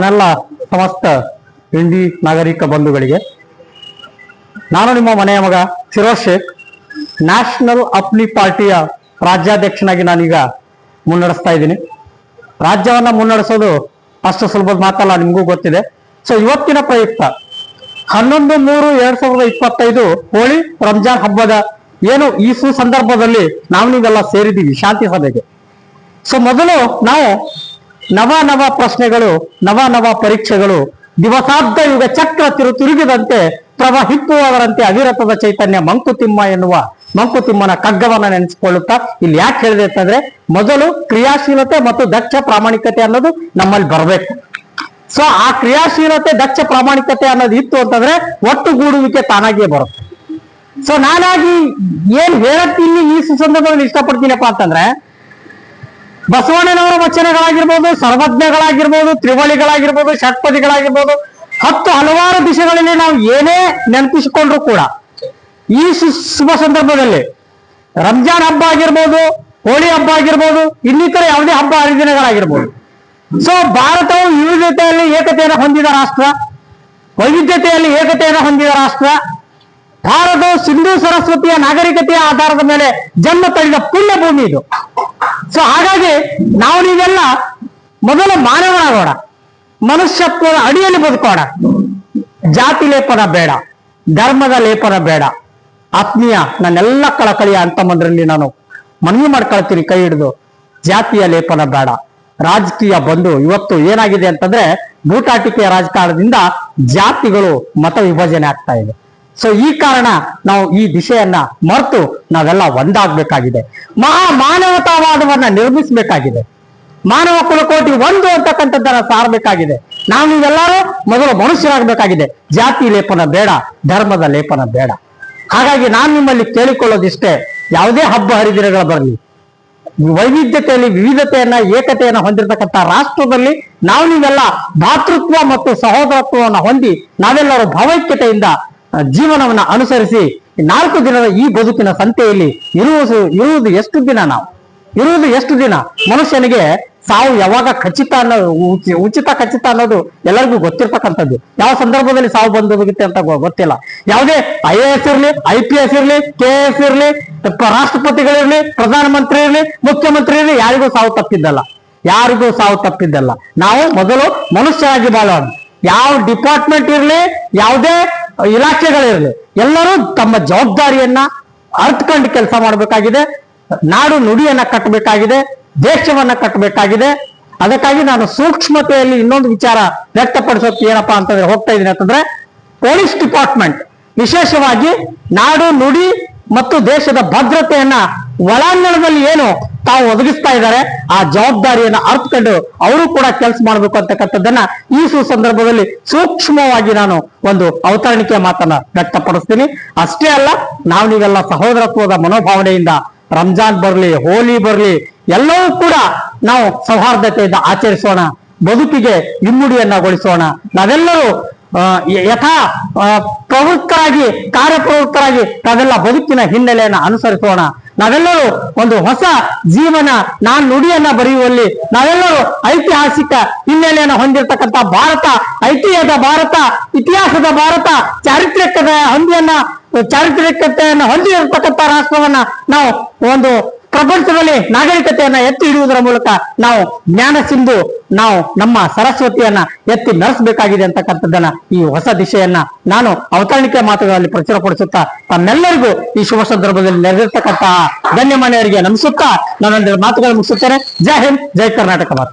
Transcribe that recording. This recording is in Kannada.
ನನ್ನೆಲ್ಲ ಸಮಸ್ತ ಹಿಂದಿ ನಾಗರಿಕ ಬಂಧುಗಳಿಗೆ. ನಾನು ನಿಮ್ಮ ಮನೆಯ ಮಗ ಫಿರೋಜ್ ಶೇಖ್. ನ್ಯಾಷನಲ್ ಅಪ್ಲಿ ಪಾರ್ಟಿಯ ರಾಜ್ಯಾಧ್ಯಕ್ಷನಾಗಿ ನಾನೀಗ ಮುನ್ನಡೆಸ್ತಾ ಇದ್ದೀನಿ. ರಾಜ್ಯವನ್ನ ಮುನ್ನಡೆಸೋದು ಅಷ್ಟು ಸುಲಭದ ಮಾತಲ್ಲ, ನಿಮಗೂ ಗೊತ್ತಿದೆ. ಸೊ ಇವತ್ತಿನ ಪ್ರಯುಕ್ತ ಹನ್ನೊಂದು ಮೂರು ಎರಡ್ ಸಾವಿರದ ಇಪ್ಪತ್ತೈದು ಹೋಳಿ ರಂಜಾನ್ ಹಬ್ಬದ ಏನು ಈ ಸುಸಂದರ್ಭದಲ್ಲಿ ನಾವು ನೀವೆಲ್ಲ ಸೇರಿದ್ದೀವಿ ಶಾಂತಿ ಸಭೆಗೆ. ಸೊ ಮೊದಲು ನಾವು ನವ ನವ ಪ್ರಶ್ನೆಗಳು, ನವ ನವ ಪರೀಕ್ಷೆಗಳು ದಿವಸಾರ್ಧ ಯುಗ ಚಕ್ರ ತಿರು ತಿರುಗಿದಂತೆ ಪ್ರವಹಿಪ್ಪುವವರಂತೆ ಅವಿರತದ ಚೈತನ್ಯ ಮಂಕುತಿಮ್ಮ ಎನ್ನುವ ಮಂಕುತಿಮ್ಮನ ಕಗ್ಗವನ್ನ ನೆನೆಸಿಕೊಳ್ಳುತ್ತಾ, ಇಲ್ಲಿ ಯಾಕೆ ಹೇಳಿದೆ ಅಂತಂದ್ರೆ ಮೊದಲು ಕ್ರಿಯಾಶೀಲತೆ ಮತ್ತು ದಕ್ಷ ಪ್ರಾಮಾಣಿಕತೆ ಅನ್ನೋದು ನಮ್ಮಲ್ಲಿ ಬರಬೇಕು. ಸೊ ಆ ಕ್ರಿಯಾಶೀಲತೆ, ದಕ್ಷ ಪ್ರಾಮಾಣಿಕತೆ ಅನ್ನೋದು ಇತ್ತು ಅಂತಂದ್ರೆ ಒಟ್ಟುಗೂಡುವಿಕೆ ತಾನಾಗಿಯೇ ಬರುತ್ತೆ. ಸೊ ನಾನಾಗಿ ಏನ್ ಹೇಳತ್ತೀನಿ ಈ ಸುಸಂದರ್ಭದಲ್ಲಿ ಇಷ್ಟಪಡ್ತೀನಪ್ಪ ಅಂತಂದ್ರೆ ಬಸವಣ್ಣನವರ ವಚನಗಳಾಗಿರ್ಬೋದು, ಸರ್ವಜ್ಞಗಳಾಗಿರ್ಬೋದು, ತ್ರಿವಳಿಗಳಾಗಿರ್ಬೋದು, ಷಟ್ಪದಿಗಳಾಗಿರ್ಬೋದು, ಹತ್ತು ಹಲವಾರು ದಿಶೆಗಳಲ್ಲಿ ನಾವು ಏನೇ ನೆನಪಿಸಿಕೊಂಡ್ರು ಕೂಡ ಈ ಶುಭ ಸಂದರ್ಭದಲ್ಲಿ ರಂಜಾನ್ ಹಬ್ಬ ಆಗಿರ್ಬೋದು, ಹೋಳಿ ಹಬ್ಬ ಆಗಿರ್ಬೋದು, ಇನ್ನಿತರ ಯಾವುದೇ ಹಬ್ಬ ಹರಿದಿನಗಳಾಗಿರ್ಬೋದು. ಸೊ ಭಾರತವು ವಿವಿಧತೆಯಲ್ಲಿ ಏಕತೆಯನ್ನು ಹೊಂದಿದ ರಾಷ್ಟ್ರ, ವೈವಿಧ್ಯತೆಯಲ್ಲಿ ಏಕತೆಯನ್ನು ಹೊಂದಿದ ರಾಷ್ಟ್ರ ಭಾರತವು ಸಿಂಧು ಸರಸ್ವತಿಯ ನಾಗರಿಕತೆಯ ಆಧಾರದ ಮೇಲೆ ಜನ್ಮ ತಳೆದ ಪುಣ್ಯ ಭೂಮಿ ಇದು. ಸೊ ಹಾಗಾಗಿ ನಾವು ನೀವೆಲ್ಲ ಮೊದಲು ಮಾನವನಾಗೋಣ ಮನುಷ್ಯತ್ವದ ಅಡಿಯಲ್ಲಿ ಬದುಕೋಣ. ಜಾತಿ ಲೇಪನ ಬೇಡ. ಧರ್ಮದ ಲೇಪನ ಬೇಡ. ಆತ್ಮೀಯ ನನ್ನೆಲ್ಲ ಕಳಕಳಿಯ ಅಂತಮ್ಮಂದ್ರಲ್ಲಿ ನಾನು ಮನವಿ ಮಾಡ್ಕೊಳ್ತೀನಿ ಕೈ ಹಿಡಿದು. ಜಾತಿಯ ಲೇಪನ ಬೇಡ. ರಾಜಕೀಯ ಬಂದು ಇವತ್ತು ಏನಾಗಿದೆ ಅಂತಂದ್ರೆ ಬೂಟಾಟಿಕೆಯ ರಾಜಕಾರಣದಿಂದ ಜಾತಿಗಳು ಮತ ವಿಭಜನೆ ಆಗ್ತಾ ಇದೆ. ಸೊ ಈ ಕಾರಣ ನಾವು ಈ ದಿಶೆಯನ್ನ ಮರೆತು ನಾವೆಲ್ಲ ಒಂದಾಗಬೇಕಾಗಿದೆ. ಮಹಾ ಮಾನವತಾವಾದವನ್ನ ನಿರ್ಮಿಸಬೇಕಾಗಿದೆ. ಮಾನವ ಕುಲಕೋಟಿ ಒಂದು ಅಂತಕ್ಕಂಥದ್ದನ್ನ ಸಾರಬೇಕಾಗಿದೆ. ನಾವು ಇವೆಲ್ಲರೂ ಮೊದಲು ಮನುಷ್ಯರಾಗಬೇಕಾಗಿದೆ. ಜಾತಿ ಲೇಪನ ಬೇಡ, ಧರ್ಮದ ಲೇಪನ ಬೇಡ. ಹಾಗಾಗಿ ನಾನು ನಿಮ್ಮಲ್ಲಿ ಕೇಳಿಕೊಳ್ಳೋದಿಷ್ಟೇ, ಯಾವುದೇ ಹಬ್ಬ ಹರಿದಿನಗಳು ಬರಲಿ, ವೈವಿಧ್ಯತೆಯಲ್ಲಿ ವಿವಿಧತೆಯನ್ನ, ಏಕತೆಯನ್ನ ಹೊಂದಿರತಕ್ಕಂಥ ರಾಷ್ಟ್ರದಲ್ಲಿ ನಾವು ನೀವೆಲ್ಲ ಭಾತೃತ್ವ ಮತ್ತು ಸಹೋದರತ್ವವನ್ನು ಹೊಂದಿ ನಾವೆಲ್ಲರೂ ಭಾವೈಕ್ಯತೆಯಿಂದ ಜೀವನವನ್ನ ಅನುಸರಿಸಿ ನಾಲ್ಕು ದಿನದ ಈ ಬದುಕಿನ ಸಂತೆಯಲ್ಲಿ ಇರುವುದು ಇರುವುದು ಎಷ್ಟು ದಿನ ನಾವು? ಇರುವುದು ಎಷ್ಟು ದಿನ? ಮನುಷ್ಯನಿಗೆ ಸಾವು ಯಾವಾಗ ಖಚಿತ ಅನ್ನೋ, ಉಚಿ- ಉಚಿತ ಖಚಿತ ಅನ್ನೋದು ಎಲ್ಲರಿಗೂ ಗೊತ್ತಿರ್ತಕ್ಕಂಥದ್ದು. ಯಾವ ಸಂದರ್ಭದಲ್ಲಿ ಸಾವು ಬಂದೋಗುತ್ತೆ ಅಂತ ಗೊ- ಗೊತ್ತಿಲ್ಲ. ಯಾವುದೇ ಐ ಎ ಎಸ್ ಇರ್ಲಿ, ಐ ಪಿ ಎಸ್ ಇರ್ಲಿ, ಕೆ ಎಸ್ ಇರ್ಲಿ ರಾಷ್ಟ್ರಪತಿಗಳಿರ್ಲಿ ಪ್ರಧಾನಮಂತ್ರಿ ಇರ್ಲಿ, ಮುಖ್ಯಮಂತ್ರಿ ಇರ್ಲಿ, ಯಾರಿಗೂ ಸಾವು ತಪ್ಪಿದ್ದಲ್ಲ. ಯಾರಿಗೂ ಸಾವು ತಪ್ಪಿದ್ದಲ್ಲ. ನಾವು ಮೊದಲು ಮನುಷ್ಯರಾಗಿ ಬಾಳೋಣ. ಯಾವ ಡಿಪಾರ್ಟ್ಮೆಂಟ್ ಇರ್ಲಿ, ಯಾವುದೇ ಇಲಾಖೆಗಳಿರ್ಲಿ, ಎಲ್ಲರೂ ತಮ್ಮ ಜವಾಬ್ದಾರಿಯನ್ನ ಅರ್ಥಕೊಂಡು ಕೆಲಸ ಮಾಡಬೇಕಾಗಿದೆ, ನಾಡು ನುಡಿಯನ್ನ ಕಟ್ಟಬೇಕಾಗಿದೆ ದೇಶವನ್ನ ಕಟ್ಟಬೇಕಾಗಿದೆ ಅದಕ್ಕಾಗಿ ನಾನು ಸೂಕ್ಷ್ಮತೆಯಲ್ಲಿ ಇನ್ನೊಂದು ವಿಚಾರ ವ್ಯಕ್ತಪಡಿಸೋಕೆ ಏನಪ್ಪಾ ಅಂತಂದ್ರೆ ಹೋಗ್ತಾ ಇದ್ದೀನಿ. ಅಂತಂದ್ರೆ ಪೊಲೀಸ್ ಡಿಪಾರ್ಟ್ಮೆಂಟ್ ವಿಶೇಷವಾಗಿ ನಾಡು ನುಡಿ ಮತ್ತು ದೇಶದ ಭದ್ರತೆಯನ್ನ ಒಳಾಂಗಣದಲ್ಲಿ ಏನು ತಾವು ಒದಗಿಸ್ತಾ ಇದ್ದಾರೆ, ಆ ಜವಾಬ್ದಾರಿಯನ್ನ ಅರ್ಥಕೊಂಡು ಅವರು ಕೂಡ ಕೆಲಸ ಮಾಡಬೇಕು ಅಂತಕ್ಕಂಥದ್ದನ್ನ ಈ ಸುಸಂದರ್ಭದಲ್ಲಿ ಸೂಕ್ಷ್ಮವಾಗಿ ನಾನು ಒಂದು ಅವತರಣಿಕೆ ಮಾತನ್ನ ವ್ಯಕ್ತಪಡಿಸ್ತೀನಿ. ಅಷ್ಟೇ ಅಲ್ಲ ನಾವು ನೀವೆಲ್ಲ ಸಹೋದರತ್ವದ ಮನೋಭಾವನೆಯಿಂದ ರಂಜಾನ್ ಬರಲಿ, ಹೋಲಿ ಬರಲಿ, ಎಲ್ಲವೂ ಕೂಡ ನಾವು ಸೌಹಾರ್ದತೆಯಿಂದ ಆಚರಿಸೋಣ, ಬದುಕಿಗೆ ಇಮ್ಮುಡಿಯನ್ನಗೊಳಿಸೋಣ ನಾವೆಲ್ಲರೂ ಯಥಾ ಪ್ರವೃತ್ತರಾಗಿ, ಕಾರ್ಯಪ್ರವೃತ್ತರಾಗಿ ತಾವೆಲ್ಲ ಬದುಕಿನ ಹಿನ್ನೆಲೆಯನ್ನ ಅನುಸರಿಸೋಣ. ನಾವೆಲ್ಲರೂ ಒಂದು ಹೊಸ ಜೀವನ ನಾನ್ ನುಡಿಯನ್ನ ಬರೆಯುವಲ್ಲಿ ನಾವೆಲ್ಲರೂ ಐತಿಹಾಸಿಕ ಹಿನ್ನೆಲೆಯನ್ನು ಹೊಂದಿರತಕ್ಕಂತ ಭಾರತ, ಐತಿಹ್ಯದ ಭಾರತ, ಇತಿಹಾಸದ ಭಾರತ, ಚಾರಿತ್ರಿಕದ ಹೊಂದಿಯನ್ನ, ಚಾರಿತ್ರಿಕತೆಯನ್ನು ಹೊಂದಿರತಕ್ಕಂತ ರಾಷ್ಟ್ರವನ್ನ ನಾವು ಒಂದು ಪ್ರಪಂಚದಲ್ಲಿ ನಾಗರಿಕತೆಯನ್ನ ಎತ್ತಿ ಹಿಡಿಯುವುದರ ಮೂಲಕ ನಾವು ಜ್ಞಾನ ಸಿಂಧು, ನಾವು ನಮ್ಮ ಸರಸ್ವತಿಯನ್ನ ಎತ್ತಿ ನಡೆಸಬೇಕಾಗಿದೆ ಅಂತಕ್ಕಂಥದ್ದನ್ನ ಈ ಹೊಸ ದಿಶೆಯನ್ನ ನಾನು ಅವತರಣಿಕೆ ಮಾತುಗಳಲ್ಲಿ ಪ್ರಚುರಪಡಿಸುತ್ತಾ ತಮ್ಮೆಲ್ಲರಿಗೂ ಈ ಶುಭ ಸಂದರ್ಭದಲ್ಲಿ ನೆರೆದಿರ್ತಕ್ಕಂತಹ ಗಣ್ಯಮಾನ್ಯರಿಗೆ ನಮಿಸುತ್ತಾ ನಾನು ಮಾತುಗಳನ್ನು ಮುಗಿಸುತ್ತೇನೆ. ಜೈ ಹಿಂದ್, ಜೈ ಕರ್ನಾಟಕ ಮಾತು.